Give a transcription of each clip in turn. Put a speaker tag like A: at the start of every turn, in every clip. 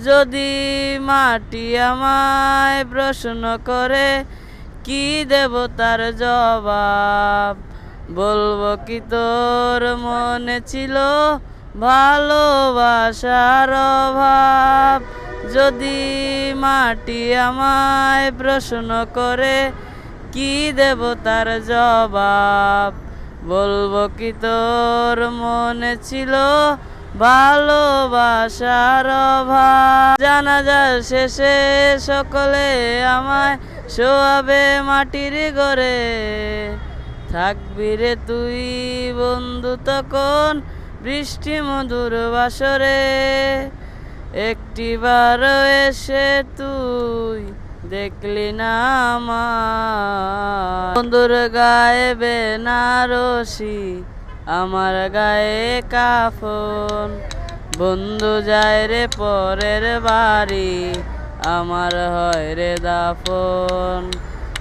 A: যদি মাটি আমায় প্রশ্ন করে, কি দেব তার জবাব? বলব কি তোর মনে ছিল ভালোবাসার অভাব? যদি মাটি আমায় প্রশ্ন করে, কি দেব তার জবাব? বলব কি তোর মনে ছিল ভালোবাসার অভাব। জানাজার শেষে সকলে আমায় শোয়াবে মাটির ঘরে। থাকবি রে তুই বন্ধু তখন বৃষ্টি মধুর বাসরে। একটিবার এসে তুই দেখলি না আমার। বন্ধুর গায়ে বেনারসি আমার গায়ে কাফন। বন্ধু যায় রে পরের বাড়ি, আমার হয় রে দাফন।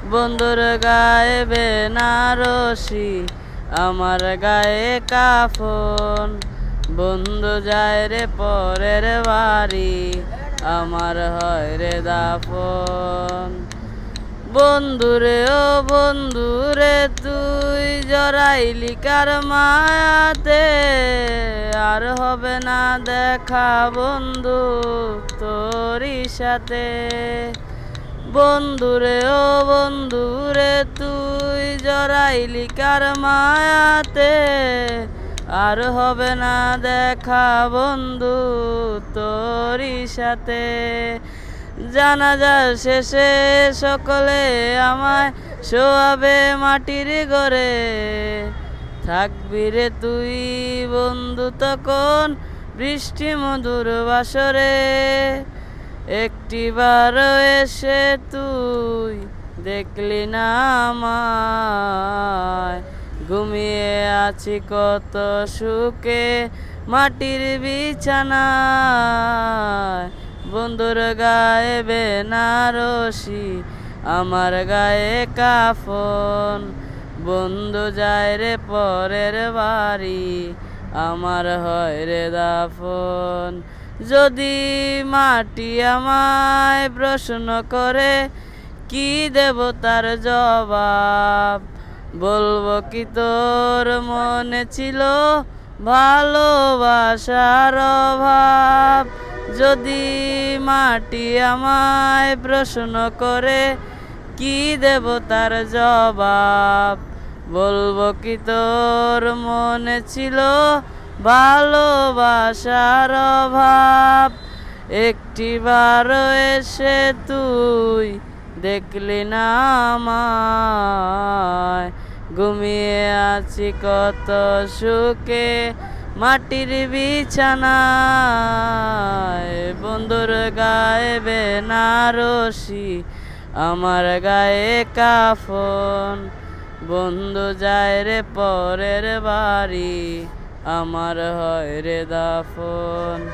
A: বন্ধুর গায়ে বেনারসি, আমার গায়ে কাফন। বন্ধু যায় রে পরের বাড়ি, আমার হয় রে দাফন। বন্ধুরে ও বন্ধুরে, তুই জড়াইলি কার মায়াতে? আর হবে না দেখা বন্ধু তোরই সাথে। বন্ধুরে ও বন্ধুরে, তুই জড়াইলি কার মায়াতে? আর হবে না দেখা বন্ধু তোরই সাথে। জানাজার শেষে সকলে আমায় শোয়াবে মাটির ঘরে। থাকবি রে তুই বন্ধু তখন বৃষ্টি মধুর বাসরে। একটিবার এসে তুই দেখলি না আমায়। ঘুমিয়ে আছি কত সুখে মাটির বিছানায়। বন্ধুর গায়ে বেনারসি, আমার গায়ে কাফন। বন্ধু যায় রে পরের বাড়ি, আমার হয় রে দাফন। যদি মাটি আমায় প্রশ্ন করে, কি দেব তার জবাব? বলব কি তোর মনে ছিল ভালোবাসার অভাব? যদি মাটি আমায় প্রশ্ন করে, কি দেব তার জবাব? বলব কি তোর মনে ছিল ভালোবাসার অভাব? একটি একটিবার এসে তুই দেখলি না আমায়। ঘুমিয়ে আছি কত সুখে মাটির বিছানায় বন্ধুর গায়ে বেনারসি আমার গায়ে কাফন। বন্ধু যায় রে পরের বাড়ি, আমার হয় রে দাফন।